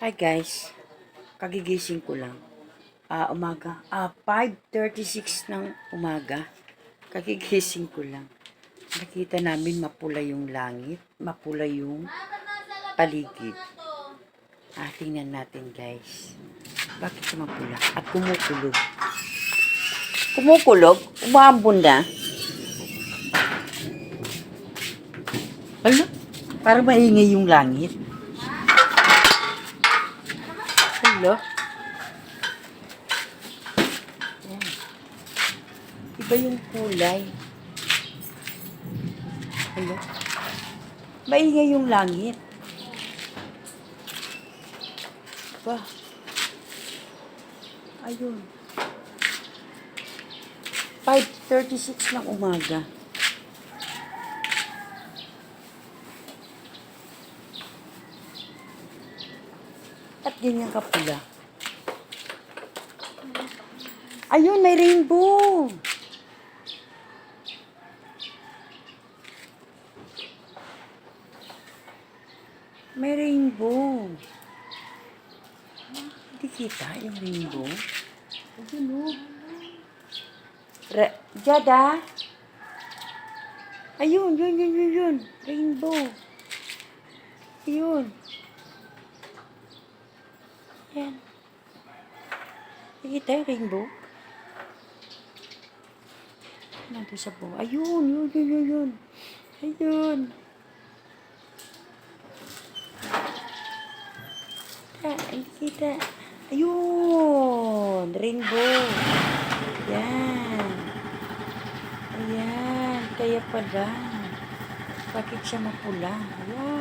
Hi guys, kagigising ko lang. Ah, umaga. Ah, 5.36 ng umaga. Kagigising ko lang. Nakita namin mapula yung langit, mapula yung paligid. Ah, tingnan natin guys. Bakit mapula? At kumukulog. Kumukulog? Umaambon na? Ano? Parang maingay yung langit. Hello? Yan. Iba yung kulay. Hello? Maingay yung langit. Ba? Ayun. 5.36 ng umaga. At ganyan kapula. Ayun, may rainbow. May rainbow. Hindi kita yung rainbow. Ayun o. Ra- Jada? Ayun, yun, yun, yun, yun. Rainbow. Ayun. Yan. Nakita yung rainbow? Nandun sa buong. Ayun, yun, yun, yun, yun. Ayun. Ah, ay, kita. Ayun. Rainbow. Yan. Ayan. Kaya pala. Bakit siya mapula? Ayan.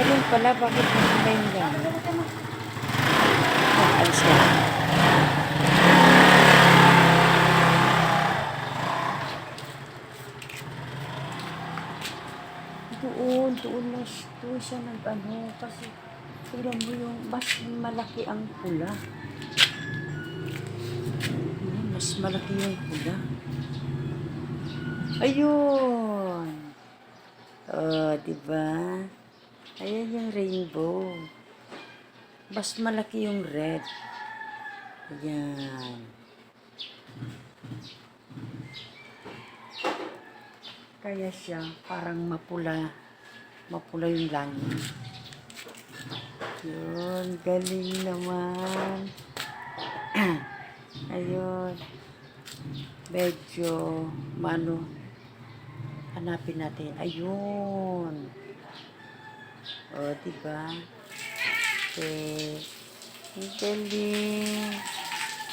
Ganun pala. Bakit mapula yung gamit? Ah, alis na. Doon, doon na doon siya nag ano, kasi tignan mo yung mas malaki ang pula. Mas malaki yung pula. Ayun. Oh, di ba? Ayan yung rainbow. Mas malaki yung red. Ayan. Kaya siya parang mapula. Mapula yung langit. Yun, galing naman. Ayun. Medyo, mano, hanapin natin. Ayun. O, diba? Okay. Ang galing.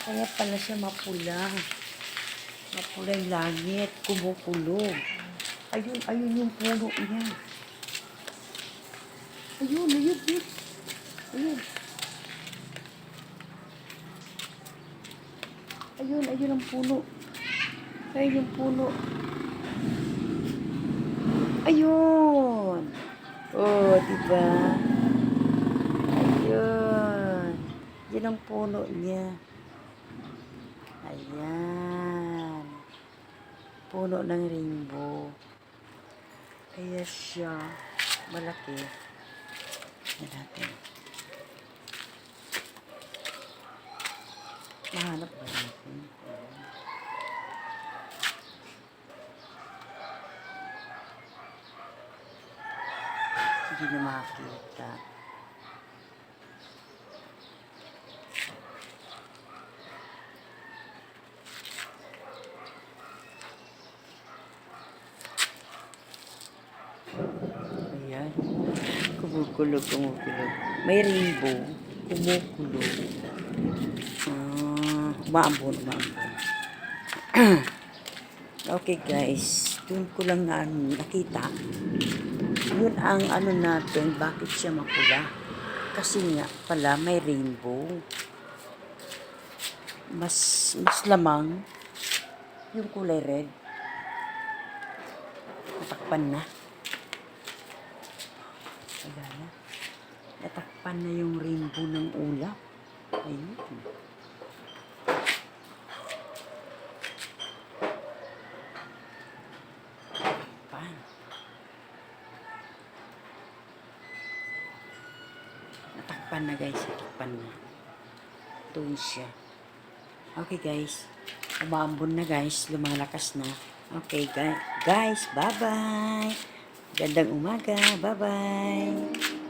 Kaya pala siya mapula. Mapula yung langit. Kumukulog. Ayun, ayun yung puno niya. Ayun, ayun, ayun. Ayun. Ayun, ayun ang puno. Ayun yung puno. Ayun. Oh, diba? Ayun. Yan ang puno niya. Ayan. Puno ng rainbow. Kaya siya malaki. Yan natin. Mahanap ba natin? Hindi na makakita. Ayan. Kumukulog, kumukulog. May rainbow. Kumukulog. Ah, umaambon, umaambon. okay guys, dun ko lang na nakita. Yun ang ano natin, bakit siya mapula. Kasi nga pala may rainbow. Mas, mas lamang yung kulay red. Natakpan na. Wala na. Natakpan na yung rainbow ng ulap. Ayun. Takpan na guys. Takpan na. Doon siya. Okay guys. Umaambon na guys. Lumalakas na. Okay guys. Guys, bye-bye. Gandang umaga. Bye-bye.